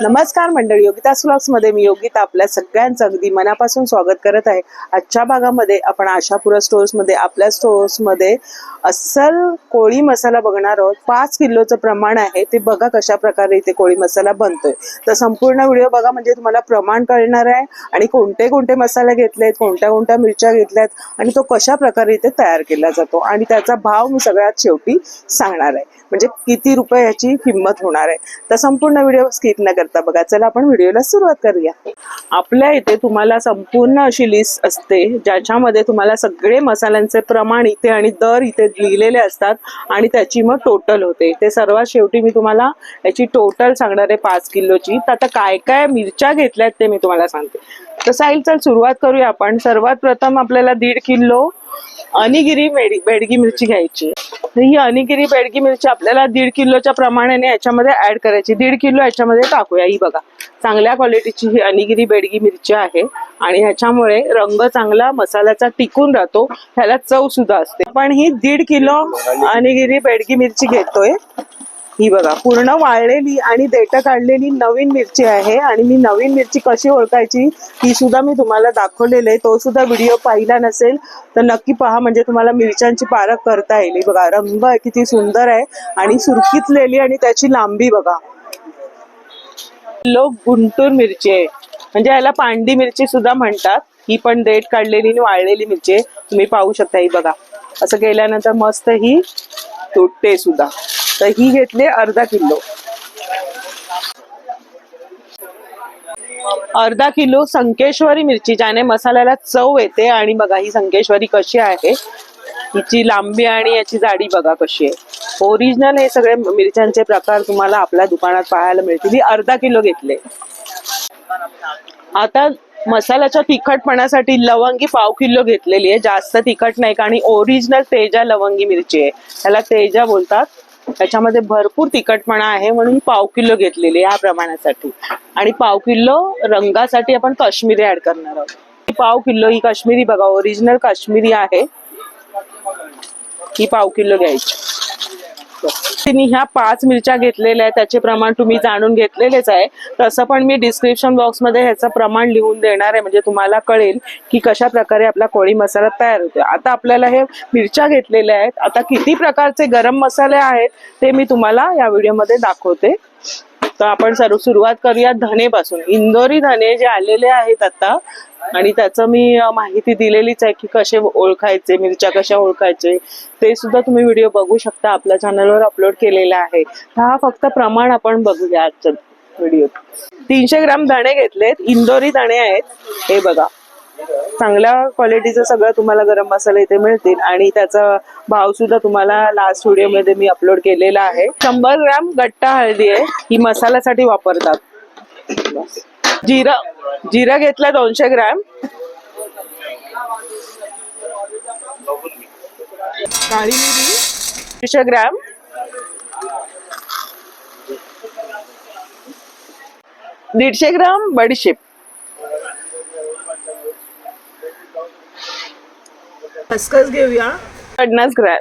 नमस्कार मंडळी योगिता स्लॉक्समध्ये मी योगिता आपल्या सगळ्यांचं अगदी मनापासून स्वागत करत आहे. आजच्या भागामध्ये आपण आशापुरा स्टोर्समध्ये आपल्या स्टोर्समध्ये अस्सल कोळी मसाला बघणार आहोत. पाच किलोचं प्रमाण आहे. ते बघा कशा प्रकारे इथे कोळी मसाला बनतोय. तर संपूर्ण व्हिडिओ बघा म्हणजे तुम्हाला प्रमाण कळणार आहे आणि कोणते कोणते मसाले घेतलेत कोणत्या कोणत्या मिरच्या घेतल्यात आणि तो कशा प्रकारे इथे तयार केला जातो. आणि त्याचा भाव मी सगळ्यात शेवटी सांगणार आहे. म्हणजे किती रुपये याची किंमत होणार आहे. तर संपूर्ण व्हिडिओ स्किप न करता बघा चला आपण व्हिडिओला सुरुवात करूया. आपल्या इथे तुम्हाला संपूर्ण अशी लिस्ट असते ज्याच्यामध्ये तुम्हाला सगळे मसाल्यांचे प्रमाण इथे आणि दर इथे लिहिलेले असतात आणि त्याची मग टोटल होते. ते सर्वात शेवटी मी तुम्हाला याची टोटल सांगणार आहे पाच किलोची. तर आता काय काय मिरच्या घेतल्यात ते मी तुम्हाला सांगते. तर साईल चल सुरुवात करूया आपण. सर्वात प्रथम आपल्याला दीड किलो अनिगिरी बेडगी मिरची घ्यायची. तर ही अनिगिरी बेडगी मिरची आपल्याला दीड किलोच्या प्रमाणाने याच्यामध्ये ऍड करायची. दीड किलो याच्यामध्ये टाकूया. ही बघा. चांगल्या क्वालिटीची ही अनिगिरी बेडगी मिरची आहे आणि ह्याच्यामुळे रंग चांगला मसाल्याचा टिकून राहतो. ह्याला चव सुद्धा असते. पण ही दीड किलो अनिगिरी बेडगी मिरची घेतोय. ही बघा पूर्ण वाळलेली आणि देठं काढलेली नवीन मिरची आहे आणि मी नवीन मिरची कशी ओळखायची ही सुद्धा मी तुम्हाला दाखवलेली आहे. तो सुद्धा व्हिडिओ पाहिला नसेल तर नक्की पहा म्हणजे तुम्हाला मिरच्यांची पारख करता येईल. बघा रंग किती सुंदर आहे आणि सुरकीतलेली आणि त्याची लांबी बघा. लोक गुंटूर मिरची आहे. म्हणजे याला पांडी मिरची सुद्धा म्हणतात. ही पण देठ काढलेली आणि वाळलेली मिरची तुम्ही पाहू शकता ही बघा. असं केल्यानंतर मस्त ही तुटते सुद्धा. तर ही घेतली अर्धा किलो. अर्धा किलो संकेश्वरी मिरची ज्याने मसाल्याला चव येते आणि बघा ही संकेश्वरी कशी आहे. हिची लांबी आणि याची जाडी बघा कशी आहे. ओरिजिनल हे सगळे मिरच्यांचे प्रकार तुम्हाला आपल्या दुकानात पाहायला मिळतील. अर्धा किलो घेतले. आता मसाल्याच्या तिखटपणासाठी लवंगी पाव किलो घेतलेली आहे. जास्त तिखट नाही आणि ओरिजिनल तेजा लवंगी मिरची आहे. त्याला तेजा बोलतात. त्याच्यामध्ये भरपूर तिखटपणा आहे म्हणून पाव किलो घेतलेली या प्रमाणासाठी. आणि पाव किलो रंगासाठी आपण काश्मीरी ऍड करणार आहोत. पाव किलो ही काश्मीरी बघा ओरिजिनल काश्मीरी आहे. ही पाव किलो घ्यायची. तिने ह्या पाच मिरच्या घेतलेल्या आहेत त्याचे प्रमाण तुम्ही जाणून घेतलेलेच आहे. तसं पण मी डिस्क्रिप्शन बॉक्समध्ये ह्याचं प्रमाण लिहून देणार आहे म्हणजे तुम्हाला कळेल की कशा प्रकारे आपला कोळी मसाला तयार होतो आता आपल्याला हे मिरच्या घेतलेल्या आहेत. आता किती प्रकारचे गरम मसाले आहेत ते मी तुम्हाला या व्हिडिओमध्ये दाखवते. तर आपण सर्व सुरुवात करूया धनेपासून इंदोरी धने जे आलेले आहेत आता आणि त्याचं मी माहिती दिलेलीच आहे की कसे ओळखायचे मिरच्या कशा ओळखायचे ते सुद्धा तुम्ही व्हिडिओ बघू शकता. आपल्या चॅनलवर अपलोड केलेला आहे. हा फक्त प्रमाण आपण बघूया आजच्या व्हिडिओ तीनशे ग्राम धणे घेतलेत. इंदोरी धणे आहेत. हे बघा. चांगल्या क्वालिटीचं सगळं तुम्हाला गरम मसाले इथे मिळतील आणि त्याचा भाव सुद्धा तुम्हाला लास्ट व्हिडिओमध्ये मी अपलोड केलेला आहे. शंभर ग्राम गट्टा हळदी आहे. ही मसाल्यासाठी वापरतात. जिरा जिरा घेतला दोनशे ग्रॅम. काळी मिरी दीडशे ग्रॅम. दीडशे ग्राम बडीशेप. खसखस घेऊया. पन्नास ग्रॅम.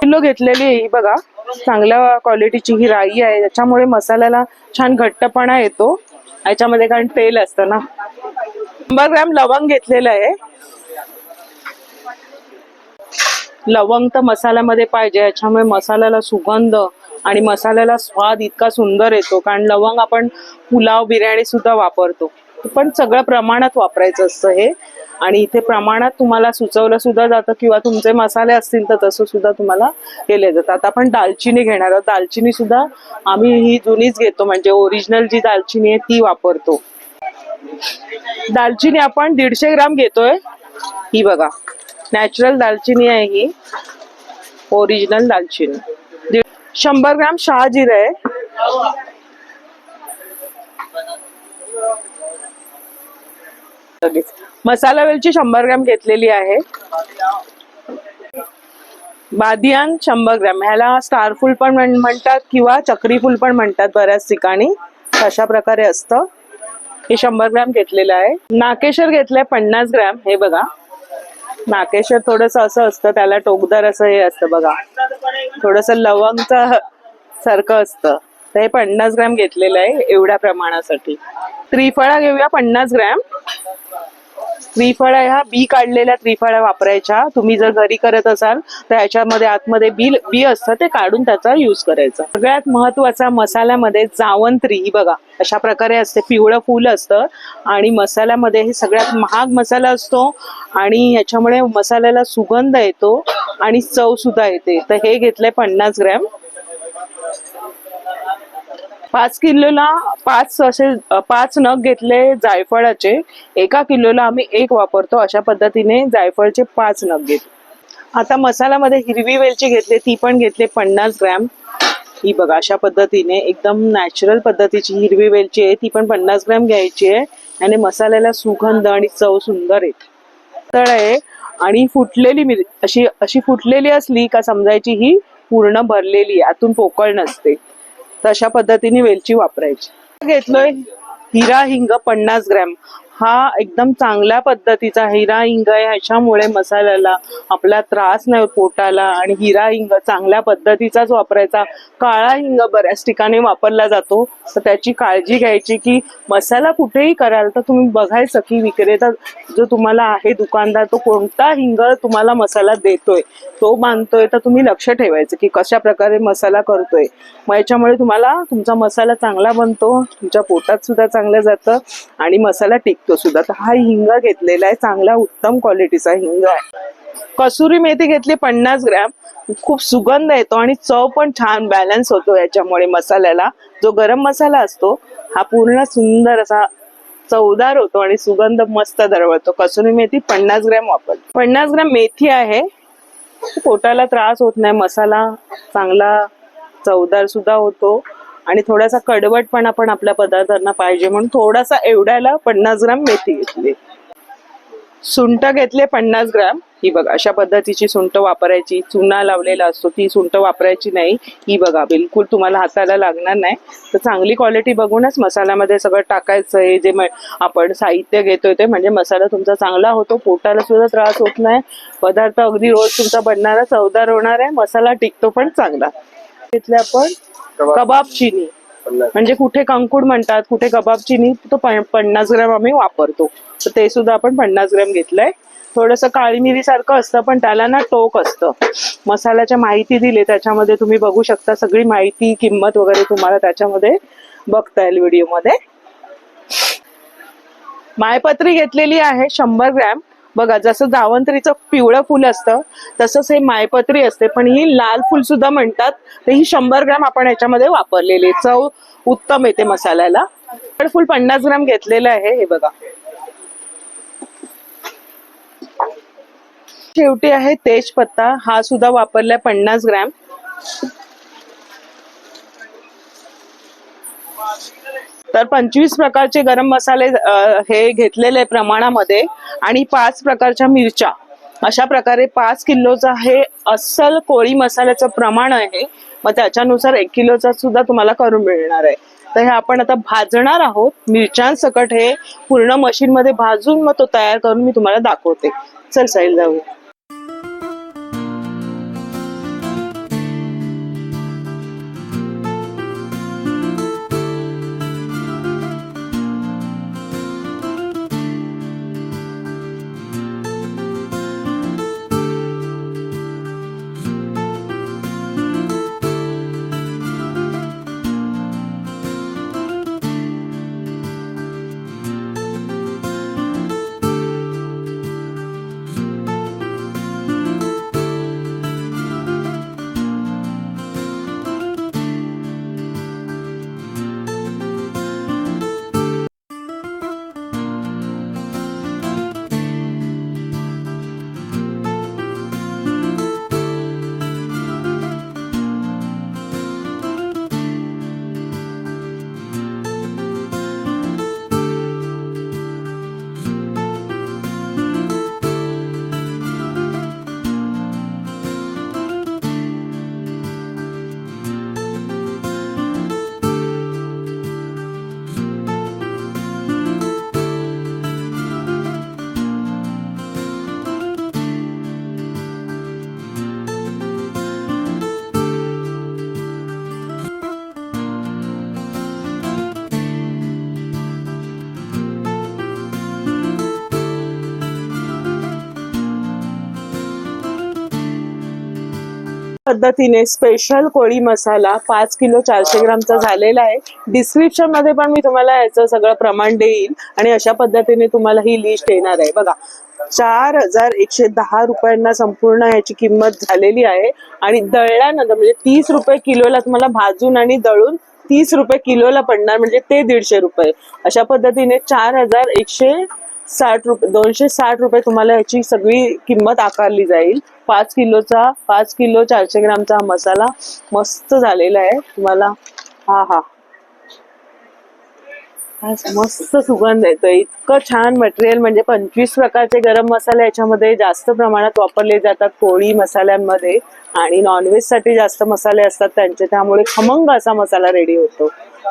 किलो घेतलेली आहे ही बघा. चांगल्या क्वालिटीची ही राई आहे. त्याच्यामुळे मसाल्याला छान घट्टपणा येतो. याच्यामध्ये कारण तेल असतं ना. शंभर ग्रॅम लवंग घेतलेलं आहे. लवंग तर मसाल्यामध्ये पाहिजे. याच्यामुळे मसाल्याला सुगंध आणि मसाल्याला स्वाद इतका सुंदर येतो. कारण लवंग आपण पुलाव बिर्याणी सुद्धा वापरतो. पण सगळं प्रमाणात वापरायचं असतं हे. आणि इथे प्रमाणात तुम्हाला सुचवलं सुद्धा जातं किंवा तुमचे मसाले असतील तर तसं सुद्धा तुम्हाला केले जातं आता आपण दालचिनी घेणार आहोत. दालचिनी सुद्धा आम्ही ही जुनीच घेतो. म्हणजे ओरिजिनल जी दालचिनी आहे ती वापरतो. दालचिनी आपण दीडशे ग्राम घेतोय. ही बघा. नॅचरल दालचिनी आहे ही. ओरिजिनल दालचिनी. शंभर ग्राम शहाजिरं आहे. लगेच मसाला वेलची शंभर ग्रॅम घेतलेली आहे. बादियान शंभर ग्रॅम. ह्याला स्टारफुल पण म्हणतात किंवा चक्रीफुल पण म्हणतात बऱ्याच ठिकाणी. अशा प्रकारे असतं. हे शंभर ग्रॅम घेतलेलं आहे. नाकेश्वर घेतलंय पन्नास ग्रॅम. हे बघा. नाकेश्वर थोडस असं असतं त्याला टोकदार असं हे असतं बघा. थोडस लवंगचं सारखं असतं. तर हे पन्नास ग्रॅम घेतलेलं आहे एवढ्या प्रमाणासाठी. त्रिफळा घेऊया पन्नास ग्रॅम. त्रिफळ्या ह्या बी काढलेल्या त्रिफळ्या वापरायच्या. तुम्ही जर घरी करत असाल तर याच्यामध्ये आतमध्ये बी बी असतं ते काढून त्याचा युज करायचा. सगळ्यात महत्त्वाचा मसाल्यामध्ये जावंत्री ही बघा अशा प्रकारे असते. पिवळं फूल असतं आणि मसाल्यामध्ये हे सगळ्यात महाग मसाला असतो आणि याच्यामुळे मसाल्याला सुगंध येतो आणि चव सुद्धा येते. तर हे घेतलंय पन्नास ग्रॅम. पाच किलोला पाच असे पाच नग घेतले जायफळाचे. एका किलोला आम्ही एक वापरतो. अशा पद्धतीने जायफळचे पाच नग घेतले. आता मसाल्यामध्ये हिरवी वेलची घेतली ती पण घेतली पन्नास ग्रॅम. ही बघा अशा पद्धतीने एकदम नॅचरल पद्धतीची हिरवी वेलची आहे. ती पण पन्नास ग्रॅम घ्यायची आहे. आणि मसाल्याला सुगंध आणि चव सुंदर येते तळ आहे आणि फुटलेली मिर अशी अशी फुटलेली असली का समजायची ही पूर्ण भरलेली आहे. आतून पोकळ नसते. तर पद्धतीने वेलची वापरायची. घेतलोय हिरा हिंग पन्नास ग्रॅम. हा एकदम चांगल्या पद्धतीचा हिरा हिंग आहे. ह्याच्यामुळे मसाल्याला आपला त्रास नाही पोटाला आणि हिरा हिंग चांगल्या पद्धतीचाच वापरायचा. काळा हिंग बऱ्याच ठिकाणी वापरला जातो. तर त्याची काळजी घ्यायची की मसाला कुठेही कराल तर तुम्ही बघायचं की विक्रेता जो तुम्हाला आहे दुकानदार तो कोणता हिंग तुम्हाला मसाला देतोय तो बांधतोय तर तुम्ही लक्ष ठेवायचं की कशा प्रकारे मसाला करतोय. मग याच्यामुळे तुम्हाला तुमचा मसाला चांगला बनतो तुमच्या पोटात सुद्धा चांगलं जातं आणि मसाला शकतो सुद्धा. तर हा हिंग घेतलेला आहे चांगला उत्तम क्वालिटीचा हिंग आहे. कसुरी मेथी घेतली पन्नास ग्रॅम. खूप सुगंध येतो आणि चव पण छान बॅलन्स होतो याच्यामुळे मसाल्याला. जो गरम मसाला असतो हा पूर्ण सुंदर असा चवदार होतो आणि सुगंध मस्त दरवळतो. कसुरी मेथी पन्नास ग्रॅम वापर. पन्नास ग्रॅम मेथी आहे. पोटाला त्रास होत नाही मसाला चांगला चवदार सुद्धा होतो. आणि थोडासा कडवटपणा पण आपल्या पदार्थांना पाहिजे म्हणून थोडासा एवढ्याला पन्नास ग्राम मेथी घेतली. सुंठ घेतले पन्नास ग्राम. ही बघा अशा पद्धतीची सुंट वापरायची. चुना लावलेला असतो ती सुंट वापरायची नाही. ही बघा बिलकुल तुम्हाला हाताला लागणार नाही. तर चांगली क्वालिटी बघूनच मसाल्यामध्ये सगळं टाकायचं हे जे आपण साहित्य घेतोय ते म्हणजे मसाला तुमचा चांगला होतो पोटाला सुद्धा त्रास होत नाही. पदार्थ अगदी रोज तुमचा बनणारा चवदार होणार आहे. मसाला टिकतो पण चांगला. घेतले आपण कबाब चिनी. म्हणजे कुठे कंकुड म्हणतात कुठे कबाब चिनी तो पन्नास ग्रॅम आम्ही वापरतो. तर ते सुद्धा आपण पन्नास ग्रॅम घेतलंय. थोडस काळी मिरी सारखं असतं पण त्याला ना टोक असतं. मसाल्याच्या माहिती दिली त्याच्यामध्ये तुम्ही बघू शकता सगळी माहिती किंमत वगैरे तुम्हाला त्याच्यामध्ये बघता येईल व्हिडिओमध्ये. मायपत्री घेतलेली आहे शंभर ग्रॅम. बघा जसं जावंत्रीचं पिवळं फुल असतं तसंच हे मायपत्री असते. पण ही लाल फुल सुद्धा म्हणतात तर ही शंभर ग्रॅम आपण याच्यामध्ये वापरलेली चव उत्तम येते मसाल्याला. फुल पन्नास ग्रॅम घेतलेलं आहे हे बघा. शेवटी आहे तेजपत्ता हा सुद्धा वापरलाय पन्नास ग्रॅम. तर पंचवीस प्रकारचे गरम मसाले हे घेतलेले प्रमाणामध्ये आणि पाच प्रकारच्या मिरच्या. अशा प्रकारे पाच किलोचा हे अस्सल कोळी मसाल्याचं प्रमाण आहे. मग त्याच्यानुसार एक किलोचा सुद्धा तुम्हाला करून मिळणार आहे. तर हे आपण आता भाजणार आहोत. मिरच्यांसकट हे पूर्ण मशीनमध्ये भाजून मग तो तयार करून मी तुम्हाला दाखवते. चल साईल जाऊया. पद्धतीने स्पेशल कोळी मसाला पाच किलो चारशे ग्रामचा झालेला आहे. डिस्क्रिप्शनमध्ये पण मी तुम्हाला याचं सगळं प्रमाण देईन आणि अशा पद्धतीने तुम्हाला ही लिस्ट येणार आहे. बघा चार हजार एकशे दहा रुपयांना संपूर्ण याची किंमत झालेली आहे आणि दळल्यानंतर म्हणजे तीस रुपये किलोला तुम्हाला भाजून आणि दळून तीस रुपये किलोला पडणार म्हणजे ते दीडशे रुपये. अशा पद्धतीने चार हजार एकशे साठ रुपये दोनशे साठ रुपये तुम्हाला याची सगळी किंमत आकारली जाईल. पाच किलोचा पाच किलो चारशे ग्रामचा हा मसाला मस्त झालेला आहे. तुम्हाला हा हा. मस्त सुगंध येतो इतकं छान मटेरियल म्हणजे पंचवीस प्रकारचे गरम मसाले याच्यामध्ये जास्त प्रमाणात वापरले जातात पोळी मसाल्यांमध्ये आणि नॉनव्हेजसाठी जास्त मसाले असतात त्यांचे. त्यामुळे खमंग असा मसाला रेडी होतो.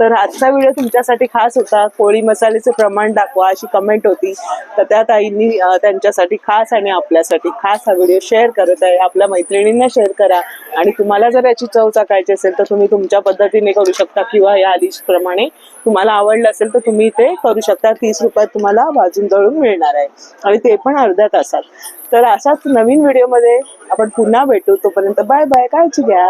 तर आजचा व्हिडिओ तुमच्यासाठी खास होता. कोळी मसाल्याचे प्रमाण दाखवा अशी कमेंट होती. तर त्या ताईंनी त्यांच्यासाठी खास आणि आपल्यासाठी खास हा व्हिडिओ शेअर करत आहे. आपल्या मैत्रिणींना शेअर करा. आणि तुम्हाला जर याची चव चाकायची असेल तर तुम्ही तुमच्या पद्धतीने करू शकता किंवा या लिस्ट प्रमाणे. तुम्हाला आवडलं असेल तर तुम्ही ते करू शकता. तीस रुपयात तुम्हाला भाजून दळून मिळणार आहे. आणि ते पण अर्ध्या तासात. तर असाच नवीन व्हिडिओमध्ये आपण पुन्हा भेटू. तोपर्यंत बाय बाय काळजी घ्या.